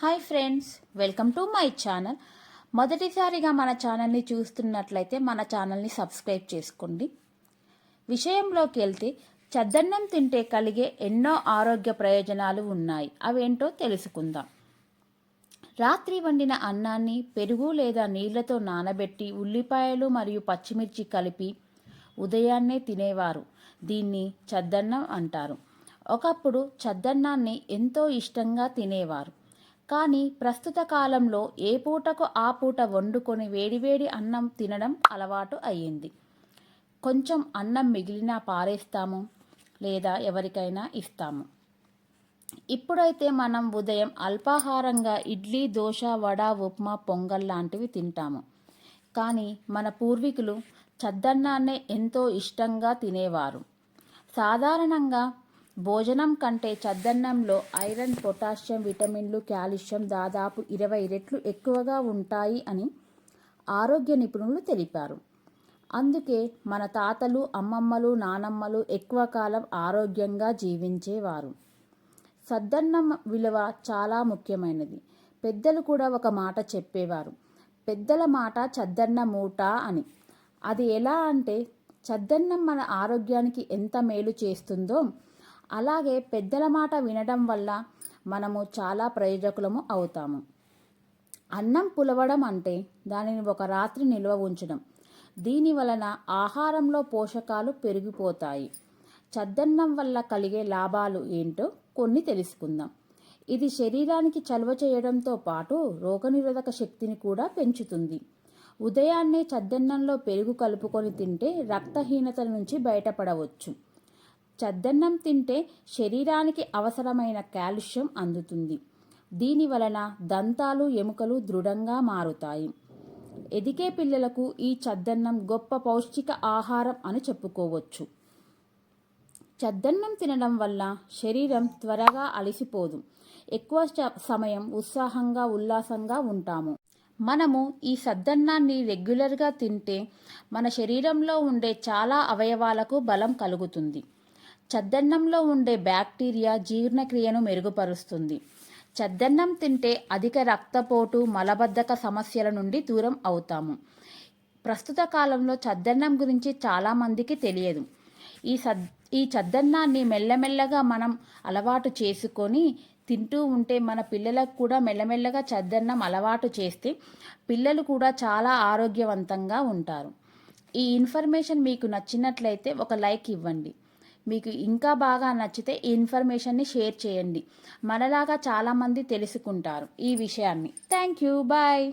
Hi friends welcome to my channel. మొదటిసారిగా మన ఛానల్ని చూస్తున్నట్లయితే మన ఛానల్ని సబ్స్క్రైబ్ చేసుకోండి. విషయంలోకి వెళ్తే చద్దన్నం తింటే కలిగే ఎన్నో ఆరోగ్య ప్రయోజనాలు ఉన్నాయి. అవేంటో తెలుసుకుందాం. రాత్రి వండిన అన్నాన్ని పెరుగు లేదా నీళ్ళతో నానబెట్టి ఉల్లిపాయలు మరియు పచ్చిమిర్చి కలిపి ఉదయాన్నే తినేవారు. దీన్ని చద్దన్నం అంటారు. ఒకప్పుడు చద్దన్నాన్ని ఎంతో ఇష్టంగా తినేవారు. కానీ ప్రస్తుత కాలంలో ఏ పూటకు ఆ పూట వండుకొని వేడివేడి అన్నం తినడం అలవాటు అయ్యింది. కొంచెం అన్నం మిగిలినా పారేస్తాము లేదా ఎవరికైనా ఇస్తాము. ఇప్పుడైతే మనం ఉదయం అల్పాహారంగా ఇడ్లీ దోశ వడ ఉప్మా పొంగల్ లాంటివి తింటాము. కానీ మన పూర్వీకులు చద్దన్నాన్నే ఎంతో ఇష్టంగా తినేవారు. సాధారణంగా భోజనం కంటే చద్దన్నంలో ఐరన్ పొటాషియం విటమిన్లు కాల్షియం దాదాపు ఇరవై రెట్లు ఎక్కువగా ఉంటాయి అని ఆరోగ్య నిపుణులు తెలిపారు. అందుకే మన తాతలు అమ్మమ్మలు నానమ్మలు ఎక్కువ కాలం ఆరోగ్యంగా జీవించేవారు. సద్దన్నం విలువ చాలా ముఖ్యమైనది. పెద్దలు కూడా ఒక మాట చెప్పేవారు. పెద్దల మాట చద్దన్న మూట అని. అది ఎలా అంటే చద్దన్నం మన ఆరోగ్యానికి ఎంత మేలు చేస్తుందో అలాగే పెద్దల మాట వినడం వల్ల మనము చాలా ప్రయోజకులము అవుతాము. అన్నం పులవడం అంటే దానిని ఒక రాత్రి నిల్వ ఉంచడం. దీని వలన ఆహారంలో పోషకాలు పెరిగిపోతాయి. చద్దన్నం వల్ల కలిగే లాభాలు ఏంటో కొన్ని తెలుసుకుందాం. ఇది శరీరానికి చలువ చేయడంతో పాటు రోగనిరోధక శక్తిని కూడా పెంచుతుంది. ఉదయాన్నే చద్దన్నంలో పెరుగు కలుపుకొని తింటే రక్తహీనత నుంచి బయటపడవచ్చు. చద్దన్నం తింటే శరీరానికి అవసరమైన కాల్షియం అందుతుంది. దీని వలన దంతాలు ఎముకలు దృఢంగా మారుతాయి. ఎదిగే పిల్లలకు ఈ చద్దన్నం గొప్ప పౌష్టిక ఆహారం అని చెప్పుకోవచ్చు. చద్దన్నం తినడం వల్ల శరీరం త్వరగా అలసిపోదు. ఎక్కువ సమయం ఉత్సాహంగా ఉల్లాసంగా ఉంటాము. మనము ఈ సద్దన్నాన్ని రెగ్యులర్గా తింటే మన శరీరంలో ఉండే చాలా అవయవాలకు బలం కలుగుతుంది. చద్దన్నంలో ఉండే బ్యాక్టీరియా జీర్ణక్రియను మెరుగుపరుస్తుంది. చద్దన్నం తింటే అధిక రక్తపోటు మలబద్ధక సమస్యల నుండి దూరం అవుతాము. ప్రస్తుత కాలంలో చద్దన్నం గురించి చాలామందికి తెలియదు. ఈ సద్ ఈ చద్దన్నాన్ని మెల్లమెల్లగా మనం అలవాటు చేసుకొని తింటూ ఉంటే మన పిల్లలకు కూడా మెల్లమెల్లగా చద్దన్నం అలవాటు చేస్తే పిల్లలు కూడా చాలా ఆరోగ్యవంతంగా ఉంటారు. ఈ ఇన్ఫర్మేషన్ మీకు నచ్చినట్లయితే ఒక లైక్ ఇవ్వండి. మీకు ఇంకా బాగా నచ్చితే ఈ ఇన్ఫర్మేషన్ని షేర్ చేయండి. మనలాగా చాలామంది తెలుసుకుంటారు ఈ విషయాన్ని. Thank you. బాయ్.